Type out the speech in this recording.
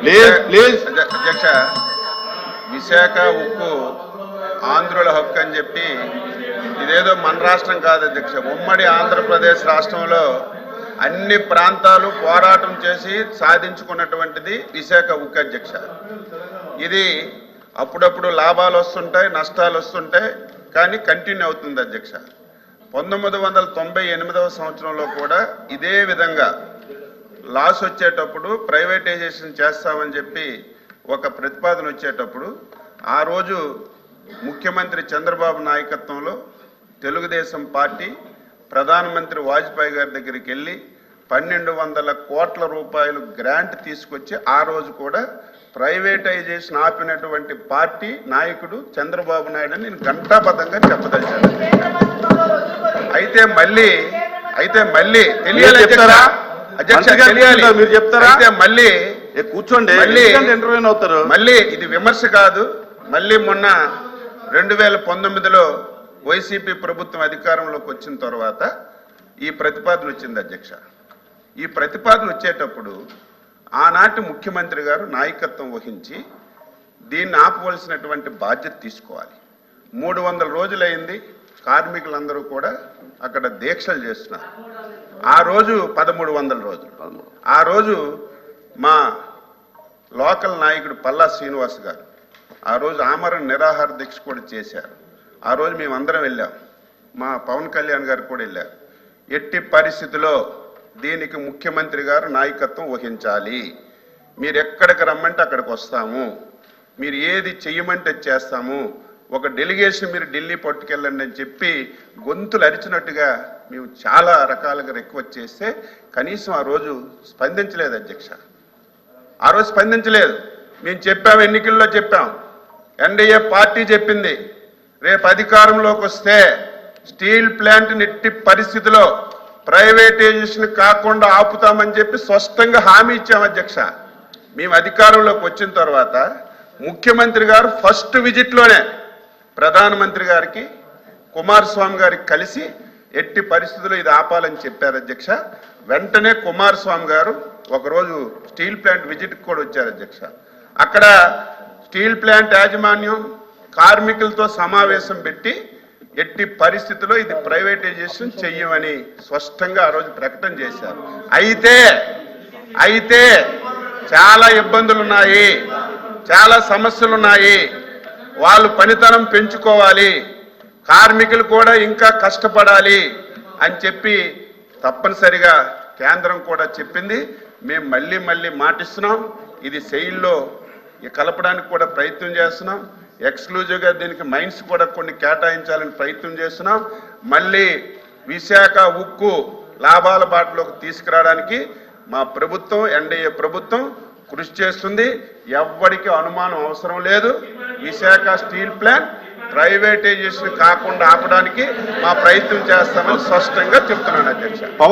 Please please. అధ్య- అధ్యక్ష విశాఖ ఉక్కు ఆంధ్రుల హక్కు అని చెప్పి ఇదేదో మన రాష్ట్రం కాదు అధ్యక్ష. ఉమ్మడి ఆంధ్రప్రదేశ్ రాష్ట్రంలో అన్ని ప్రాంతాలు పోరాటం చేసి సాధించుకున్నటువంటిది విశాఖ ఉక్కు అధ్యక్ష. ఇది అప్పుడప్పుడు లాభాలు వస్తుంటాయి నష్టాలు వస్తుంటాయి కానీ కంటిన్యూ అవుతుంది అధ్యక్ష. పంతొమ్మిది వందల తొంభై ఎనిమిదవ సంవత్సరంలో కూడా ఇదే విధంగా లాస్ వచ్చేటప్పుడు ప్రైవేటైజేషన్ చేస్తామని చెప్పి ఒక ప్రతిపాదన వచ్చేటప్పుడు ఆ రోజు ముఖ్యమంత్రి చంద్రబాబు నాయకత్వంలో తెలుగుదేశం పార్టీ ప్రధానమంత్రి వాజ్పేయి గారి దగ్గరికి వెళ్ళి పన్నెండు వందల కోట్ల రూపాయలు గ్రాంట్ తీసుకొచ్చి ఆ రోజు కూడా ప్రైవేటైజేషన్ ఆపినటువంటి పార్టీ నాయకుడు చంద్రబాబు నాయుడు అని నేను ఘంటాబద్ధంగా చెప్పదలిచాను అయితే మళ్ళీ అయితే మళ్ళీ తెలియాలి మీరు చెప్తారా? మీరు చెప్తారా? మళ్ళీ కూర్చోండి. మళ్ళీ- ఇంటర్వ్యూ అవుతారు? మళ్ళీ ఇది విమర్శ కాదు. మళ్ళీ మొన్న రెండు వేల పంతొమ్మిదిలో వైసీపీ ప్రభుత్వం అధికారంలోకి వచ్చిన తర్వాత ఈ ప్రతిపాదన వచ్చింది అధ్యక్ష. ఈ ప్రతిపాదన వచ్చేటప్పుడు ఆనాటి ముఖ్యమంత్రి గారు నాయకత్వం వహించి దీన్ని ఆపవలసినటువంటి బాధ్యత తీసుకోవాలి. మూడు వందల రోజులైంది. కార్మికులందరూ కూడా అక్కడ దీక్షలు చేస్తున్నారు. ఆ రోజు పదమూడు వందల రోజులు. ఆ రోజు మా లోకల్ నాయకుడు పల్లా శ్రీనివాస్ గారు ఆ రోజు ఆమరణ నిరాహార దీక్ష కూడా చేశారు. ఆ రోజు మేమందరం వెళ్ళాం. మా పవన్ కళ్యాణ్ గారు కూడా వెళ్ళారు. ఎట్టి పరిస్థితిలో దీనికి ముఖ్యమంత్రి గారు నాయకత్వం వహించాలి. మీరు ఎక్కడికి రమ్మంటే అక్కడికి వస్తాము. మీరు ఏది చెయ్యమంటే చేస్తాము. ఒక డెలిగేషన్ మీరు ఢిల్లీ పట్టుకెళ్ళండి అని చెప్పి గొంతులు అరిచినట్టుగా మేము చాలా రకాలుగా రిక్వెస్ట్ చేస్తే కనీసం ఆ రోజు స్పందించలేదు అధ్యక్ష. ఆ రోజు స్పందించలేదు. మేము చెప్పాం ఎన్నికల్లో చెప్పాం. ఎన్డీఏ పార్టీ చెప్పింది. రేపు అధికారంలోకి వస్తే స్టీల్ ప్లాంట్ నెట్టి పరిస్థితిలో ప్రైవేటైజేషన్ కాకుండా ఆపుతామని చెప్పి స్పష్టంగా హామీ ఇచ్చాం అధ్యక్ష. మేము అధికారంలోకి వచ్చిన తర్వాత ముఖ్యమంత్రి గారు ఫస్ట్ విజిట్లోనే ప్రధానమంత్రి గారికి కుమారస్వామి గారికి కలిసి ఎట్టి పరిస్థితుల్లో ఇది ఆపాలని చెప్పారు అధ్యక్ష. వెంటనే కుమారస్వామి గారు ఒకరోజు స్టీల్ ప్లాంట్ విజిట్కి కూడా వచ్చారు అధ్యక్ష. అక్కడ స్టీల్ ప్లాంట్ యాజమాన్యం కార్మికులతో సమావేశం పెట్టి ఎట్టి పరిస్థితుల్లో ఇది ప్రైవేటైజేషన్ చెయ్యమని స్పష్టంగా ఆ రోజు ప్రకటన చేశారు. అయితే అయితే చాలా ఇబ్బందులు ఉన్నాయి చాలా సమస్యలు ఉన్నాయి వాళ్ళు పనితనం పెంచుకోవాలి. కార్మికులు కూడా ఇంకా కష్టపడాలి అని చెప్పి తప్పనిసరిగా కేంద్రం కూడా చెప్పింది. మేము మళ్ళీ మళ్ళీ మాటిస్తున్నాం. ఇది సెయిల్లో కలపడానికి కూడా ప్రయత్నం చేస్తున్నాం. ఎక్స్క్లూజివ్గా దీనికి మైన్స్ కూడా కొన్ని కేటాయించాలని ప్రయత్నం చేస్తున్నాం. మళ్ళీ విశాఖ ఉక్కు లాభాల బాటలోకి తీసుకురావడానికి మా ప్రభుత్వం ఎన్డీఏ ప్రభుత్వం కృషి చేస్తుంది. ఎవ్వడికి అనుమానం అవసరం లేదు. విశాఖ స్టీల్ ప్లాంట్ ప్రైవేటైజేషన్ కాకుండా ఆపడానికి మా ప్రయత్నం చేస్తామని స్పష్టంగా చెప్తున్నాను అధ్యక్ష.